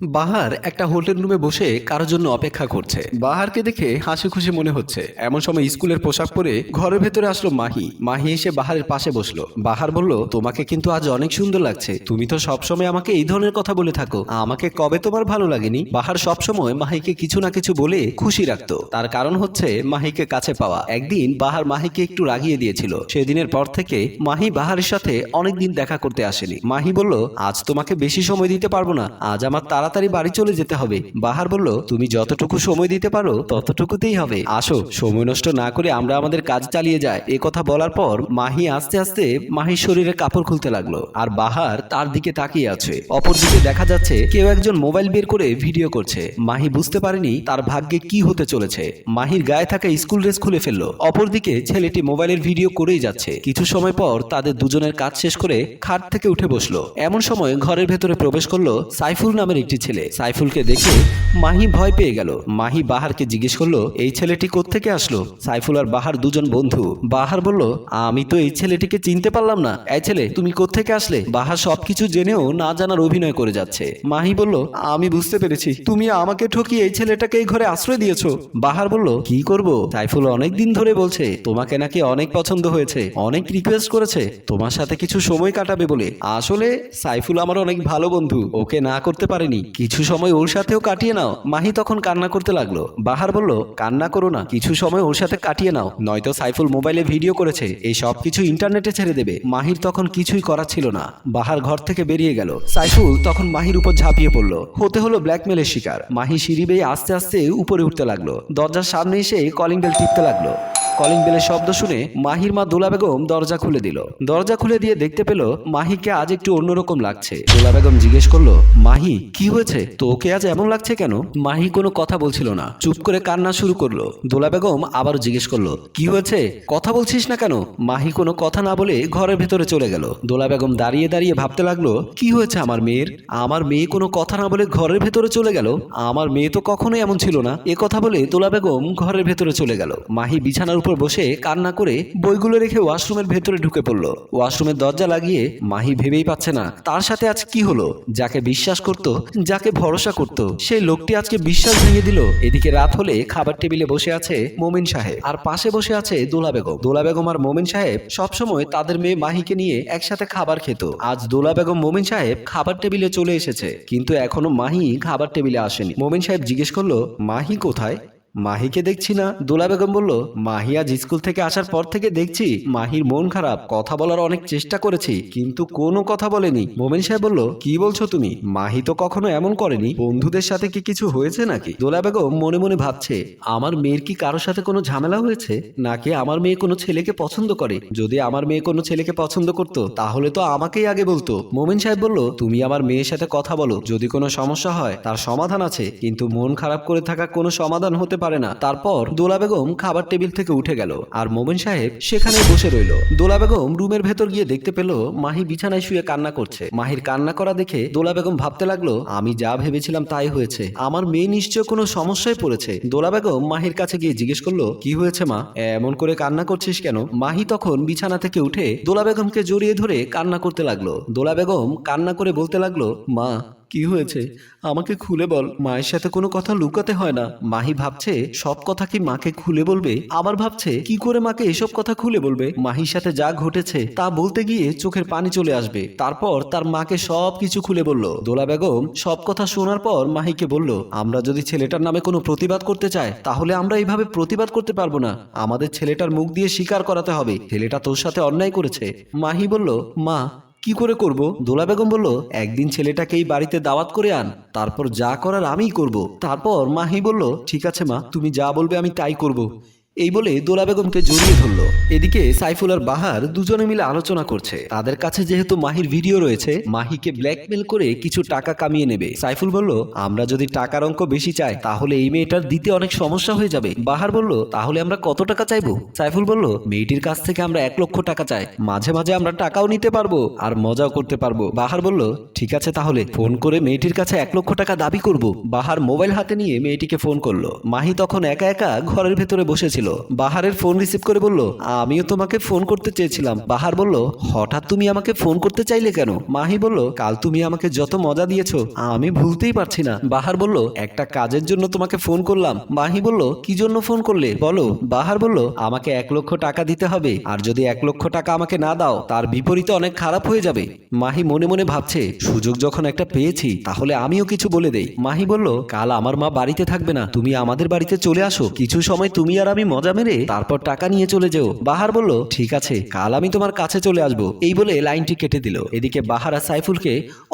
বাহার একটা হোটেল রুমে বসে কারোর জন্য অপেক্ষা করছে। বাহারকে দেখে হাসি খুশি মনে হচ্ছে। এমন সময় স্কুলের পোশাক পরে ঘরের ভেতরে আসলো মাহি। মাহি এসে বাহারের পাশে বসল। বাহার বলল, তোমাকে কিন্তু আজ অনেক সুন্দর লাগছে। তুমি তো সবসময় আমাকে এই ধরনের কথা বলে থাকো। আমাকে কবে তোমার ভালো লাগেনি? বাহার সবসময় মাহিকে কিছু না কিছু বলে খুশি রাখতো। তার কারণ হচ্ছে মাহিকে কাছে পাওয়া। একদিন বাহার মাহিকে একটু রাগিয়ে দিয়েছিল। সেদিনের পর থেকে মাহি বাহারের সাথে অনেকদিন দেখা করতে আসেনি। মাহি বলল, আজ তোমাকে বেশি সময় দিতে পারব না। আজ আমার তাড়াতাড়ি বাড়ি চলে যেতে হবে। বাহার বলল, তুমি যতটুকু সময় দিতে পারো, ততটুকুতেই হবে। আসো, সময় নষ্ট না করে আমরা আমাদের কাজ চালিয়ে যাই। এ কথা বলার পর মাহি আস্তে আস্তে মাহির শরীরে কাপড় খুলতে লাগল আর বাহার তার দিকে তাকিয়ে আছে। অপরদিকে দেখা যাচ্ছে কেউ একজন মোবাইল বের করে ভিডিও করছে। মাহি বুঝতে পারেনি তার ভাগ্যে কি হতে চলেছে। মাহির গায়ে থাকা স্কুল ড্রেস খুলে ফেলল। অপরদিকে ছেলেটি মোবাইলের ভিডিও করেই যাচ্ছে। কিছু সময় পর তাদের দুজনের কাজ শেষ করে খাট থেকে উঠে বসল। এমন সময় ঘরের ভেতরে প্রবেশ করল সাইফুল নামের একটি ছেলে। সাইফুলকে দেখে মাহি ভয় পেয়ে গেল। মাহি বাহারকে জিজ্ঞেস করল, এই ছেলেটি কোত্থেকে আসলো? সাইফুল আর বাহার দুজন বন্ধু। বাহার বলল, আমি তো এই ছেলেটিকে চিনতে পারলাম না। এই ছেলে, তুমি কোত্থেকে আসলে? বাহার সবকিছু জেনেও না জানার অভিনয় করে যাচ্ছে। মাহি বলল, আমি বুঝতে পেরেছি। তুমি আমাকে ঠকিয়ে এই ছেলেটাকে এই ঘরে আশ্রয় দিয়েছ। বাহার বলল, কি করব? সাইফুল অনেক দিন ধরে বলছে, তোমাকে নাকি অনেক পছন্দ হয়েছে, অনেক রিকোয়েস্ট করেছে। তোমার সাথে কিছু সময় কাটাবে বলে। আসলে সাইফুল আমার অনেক ভালো বন্ধু। ওকে না করতে পারেনি। কিছু সময় ওর সাথেও কাটিয়ে নাও। মাহি তখন কান্না করতে লাগল। বাহার বলল, কান্না করো না, কিছু সময় ওর সাথে কাটিয়ে নাও। নয়তো সাইফুল মোবাইলে ভিডিও করেছে, এই সব কিছু ইন্টারনেটে ছেড়ে দেবে। মাহির তখন কিছুই করার ছিল না। বাহার ঘর থেকে বেরিয়ে গেল। সাইফুল তখন মাহির উপর ঝাঁপিয়ে পড়ল। হতে হলো ব্ল্যাকমেলের শিকার। মাহি সিঁড়ি বেয়ে আস্তে আস্তে উপরে উঠতে লাগল। দরজার সামনে এসে কলিং বেল টিপতে লাগল। কলিং বেলের শব্দ শুনে মাহির মা দোলা বেগম দরজা খুলে দিল। দরজা খুলে দিয়ে দেখতে পেল মাহিকে আজ একটু অন্যরকম লাগছে। দোলা বেগম জিজ্ঞেস করল, মাহি, কি হয়েছে? তোকে আজ এমন লাগছে কেন? মাহি কোনো কথা বলছিল না। চুপ করে কান্না শুরু করল। দোলা বেগম আবারও জিজ্ঞেস করল, কি হয়েছে? কথা বলছিস না কেন? মাহি কোনো কথা না বলে ঘরের ভেতরে চলে গেল। দোলা বেগম দাঁড়িয়ে দাঁড়িয়ে ভাবতে লাগল, কি হয়েছে আমার মেয়ের? আমার মেয়ে কোনো কথা না বলে ঘরের ভেতরে চলে গেল? আমার মেয়ে তো কখনোই এমন ছিল না? এ কথা বলে দোলা বেগম ঘরের ভেতরে চলে গেল। মাহি বিছানার উপর বসে কান্না করে বইগুলো রেখে ওয়াশরুমের ভেতরে ঢুকে পড়ল। ওয়াশরুমের দরজা লাগিয়ে মাহি ভেবেই পাচ্ছে না, তার সাথে আজ কি হলো? যাকে বিশ্বাস করত, যাকে ভরসা করত, সেই লোকটি আজকে বিশ্বাস ভেঙে দিল। এদিকে রাত হলে খাবার টেবিলে বসে আছে মোমিন সাহেব, আর পাশে বসে আছে দোলা বেগম। দোলা বেগম আর মোমিন সাহেব সবসময় তাদের মেয়ে মাহিকে নিয়ে একসাথে খাবার খেত। আজ দোলা বেগম, মোমিন সাহেব খাবার টেবিলে চলে এসেছে, কিন্তু এখনও মাহি খাবার টেবিলে আসেনি। মোমিন সাহেব জিজ্ঞেস করল, মাহি কোথায়? মাহিকে দেখছি না। দোলা বেগম বলল, মাহি আজ স্কুল থেকে আসার পর থেকে দেখছি মাহির মন খারাপ। কথা বলার অনেক চেষ্টা করেছি, কিন্তু কোনো কথা বলেনি। মোমেন সাহেব বলল, কি বলছো তুমি? মাহি তো কখনো এমন করেনি। বন্ধুদের সাথে কি কিছু হয়েছে নাকি? দোলা বেগম মনে মনে ভাবছে, আমার মেয়ের কি কারোর সাথে কোনো ঝামেলা হয়েছে? নাকি আমার মেয়ে কোনো ছেলেকে পছন্দ করে? যদি আমার মেয়ে কোনো ছেলেকে পছন্দ করতো, তাহলে তো আমাকেই আগে বলতো। মোমেন সাহেব বলল, তুমি আমার মেয়ের সাথে কথা বলো। যদি কোনো সমস্যা হয়, তার সমাধান আছে। কিন্তু মন খারাপ করে থাকা কোনো সমাধান হতে পারে না। তারপর দোলা বেগম খাবার টেবিল থেকে উঠে গেল আর মোমেন সাহেব সেখানে বসে রইল। দোলা বেগম রুমের ভেতর গিয়ে দেখতে পেল মাহি বিছানায় শুয়ে কান্না করছে। মাহির কান্না করা দেখে দোলা বেগম ভাবতে লাগল, আমি যা ভেবেছিলাম তাই হয়েছে। আমার মেয়ে নিশ্চয় কোনো সমস্যায় পড়েছে। দোলা বেগম মাহির কাছে গিয়ে জিজ্ঞেস করল, কি হয়েছে মা? এমন করে কান্না করছিস কেন? মাহি তখন বিছানা থেকে উঠে দোলা বেগমকে জড়িয়ে ধরে কান্না করতে লাগল। দোলা বেগম কান্না করে বলতে লাগল, মা কি হয়েছে? আমাকে খুলে বল। মায়ের সাথে কোনো কথা লুকাতে হয় না। মাহি ভাবছে সব কথা কি মাকে খুলে বলবে? আবার ভাবছে কি করে মাকে এসব কথা খুলে বলবে? মাহির সাথে যা ঘটেছে তা বলতে গিয়ে চোখের পানি চলে আসবে। তারপর তার মাকে সব কিছু খুলে বলল। দোলা বেগম সব কথা শোনার পর মাহিকে বলল আমরা যদি ছেলেটার নামে কোনো প্রতিবাদ করতে চাই তাহলে আমরা এইভাবে প্রতিবাদ করতে পারব না। আমাদের ছেলেটার মুখ দিয়ে স্বীকার করাতে হবে। ছেলেটা তোর সাথে অন্যায় করেছে। মাহি বলল মা কি করে করব? দোলা বেগম বলল, একদিন ছেলেটাকে এই বাড়িতে দাওয়াত করে আন, তারপর যা করার আমিই করব। তারপর মাহি বলল, ঠিক আছে মা, তুমি যা বলবে আমি তাই করব। এই বলে দোলা বেগমকে জড়িয়ে ধরলো। এদিকে সাইফুল আর বাহার দুজনে মিলে আলোচনা করছে। তাদের কাছে যেহেতু মাহির ভিডিও রয়েছে, মাহিকে ব্ল্যাকমেল করে কিছু টাকা কামিয়ে নেবে। সাইফুল বলল, আমরা যদি টাকার অঙ্ক বেশি চাই, তাহলে এই মেয়েটার দিতে অনেক সমস্যা হয়ে যাবে। বাহার বলল, তাহলে আমরা কত টাকা চাইব? সাইফুল বলল, মেয়েটির কাছ থেকে আমরা এক লক্ষ টাকা চাই। মাঝে মাঝে আমরা টাকাও নিতে পারব আর মজাও করতে পারব। বাহার বলল, ঠিক আছে তাহলে, ফোন করে মেয়েটির কাছে এক লক্ষ টাকা দাবি করব। বাহার মোবাইল হাতে নিয়ে মেয়েটিকে ফোন করল। মাহি তখন একা একা ঘরের ভেতরে বসেছিল। ছিল বাহারের ফোন রিসিভ করে বলল, আমিও তোমাকে ফোন করতে চেয়েছিলাম। বাহার বলল, হঠাৎ তুমি আমাকে ফোন করতে চাইলে কেন? মাহি বলল, কাল তুমি আমাকে যত মজা দিয়েছ, আমি ভুলতেই পারছি না। বাহার বলল, একটা কাজের জন্য তোমাকে ফোন করলাম। মাহি বলল, কি জন্য ফোন করলে? বলো। বাহার বলল, আমাকে এক লক্ষ টাকা দিতে হবে, আর যদি এক লক্ষ টাকা আমাকে না দাও, তার বিপরীতে অনেক খারাপ হয়ে যাবে। মাহি মনে মনে ভাবছে, সুযোগ যখন একটা পেয়েছি, তাহলে আমিও কিছু বলে দেই। মাহি বলল, কাল আমার মা বাড়িতে থাকবে না, তুমি আমাদের বাড়িতে চলে আসো। কিছু সময় তুমি আর আমি মজা মেরে তারপর টাকা নিয়ে চলে যেও। বাহার বলল, ঠিক আছে, কাল আমি তোমার কাছে চলে আসব। এই বলে লাইনটি কেটে দিল। এদিকে বাহার আর সাইফুলকে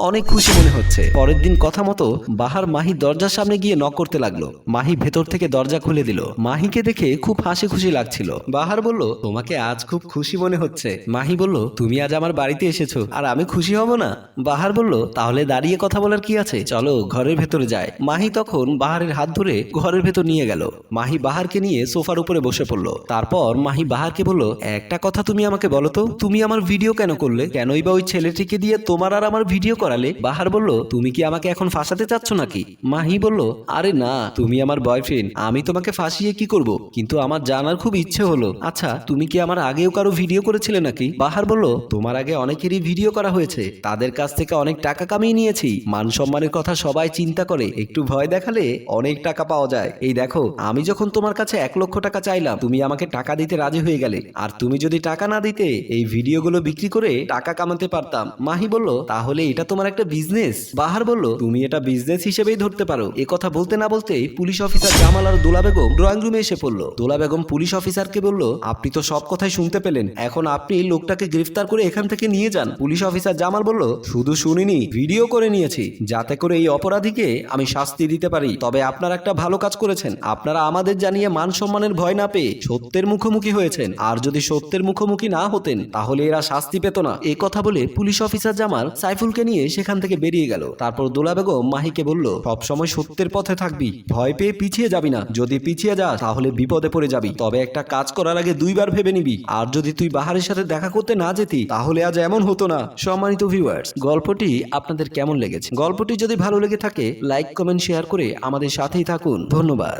অনেক খুশি মনে হচ্ছে। পরের দিন কথা মতো বাহার মাহি দরজার সামনে গিয়ে নক করতে লাগল। মাহি ভেতর থেকে দরজা খুলে দিল। মাহিকে দেখে খুব হাসি খুশি লাগছিল। বাহার বলল, তোমাকে আজ খুব খুশি মনে হচ্ছে। মাহি বলল, তুমি আজ আমার বাড়িতে এসেছ, আর আমি খুশি হব না। বাহার বলল, তাহলে দাঁড়িয়ে কথা বলার কি আছে? চলো ঘরের ভেতরে যায় মাহি তখন বাহারের হাত ধরে ঘরের ভেতর নিয়ে গেল। মাহি বাহারকে নিয়ে সোফার উপরে বসে পড়ল। তারপর মাহি বাহারকে বলল, একটা কথা তুমি আমাকে বলো তো, তুমি আমার ভিডিও কেন করলে? কেনই বা ওই ছেলেটিকে দিয়ে তোমার আর আমার ভিডিও করালে? বাহার বলল, তুমি কি আমাকে এখন ফাঁসাতে চাচ্ছ নাকি? মাহি বলল, আরে না, তুমি আমার বয়ফ্রেন্ড আমি তোমাকে ফাঁসিয়ে কি করব? কিন্তু আমার জানার খুব ইচ্ছে হলো। আচ্ছা তুমি কি আমার আগেও কারও ভিডিও করেছিলে নাকি? বাহার বলল, তোমার আগে অনেকেরই ভিডিও করা হয়েছে। তাদের কাছ থেকে অনেক টাকা কামিয়ে নিয়েছি। মান সম্মানের কথা সবাই চিন্তা করে। একটু ভয় দেখালে অনেক টাকা পাওয়া যায়। এই দেখো, আমি যখন তোমার কাছে এক লক্ষ টাকা চাইলাম, তুমি আমাকে টাকা দিতে রাজি হয়ে গেলে। আর তুমি যদি টাকা না দিতে, এই ভিডিওগুলো বিক্রি করে টাকা কামাতে পারতাম। মাহি বলল, তাহলে এটা তোমার একটা বিজনেস বাহার বলল, তুমি এটা বিজনেস হিসেবেই ধরতে পারো। এ কথা বলতে না বলতেই পুলিশ অফিসার জামাল আর দোলা বেগম ড্রয়িং রুমে এসে পড়ল। দোলা বেগম পুলিশ অফিসারকে বলল, আপনি তো সব কথাই শুনতে পেলেন। এখন আপনি লোকটাকে গ্রেফতার করে এখান থেকে নিয়ে যান। পুলিশ অফিসার জামাল বলল, শুধু শুনিনি ভিডিও করে নিয়েছি। যাতে করে এই অপরাধীকে আমি শাস্তি দিতে পারি। তবে আপনারা একটা ভালো কাজ করেছেন। আপনারা আমাদের জানিয়ে মান সম্মানের ভয় না পেয়ে সত্যের মুখোমুখি হয়েছেন। আর যদি সত্যের মুখোমুখি না হতেন, তাহলে এরা শাস্তি পেত না। এ কথা বলে পুলিশ অফিসার জামাল সাইফুলকে নিয়ে সেখান থেকে বেরিয়ে গেল। তারপর দোলা বেগম মাহিকে বলল, সবসময় সত্যের পথে থাকবি। ভয় পেয়ে পিছিয়ে যাবি না। যদি পিছিয়ে যাস, তাহলে বিপদে পড়ে যাবি। তবে একটা কাজ করার আগে দুইবার ভেবে নিবি। আর যদি তুই বাহারের সাথে দেখা করতে না যেতি, তাহলে আজ এমন হতো না। সম্মানিত ভিউয়ার্স গল্পটি আপনাদের কেমন লেগেছে? গল্পটি যদি ভালো লেগে থাকে লাইক কমেন্ট শেয়ার করে আমাদের সাথেই থাকুন। ধন্যবাদ।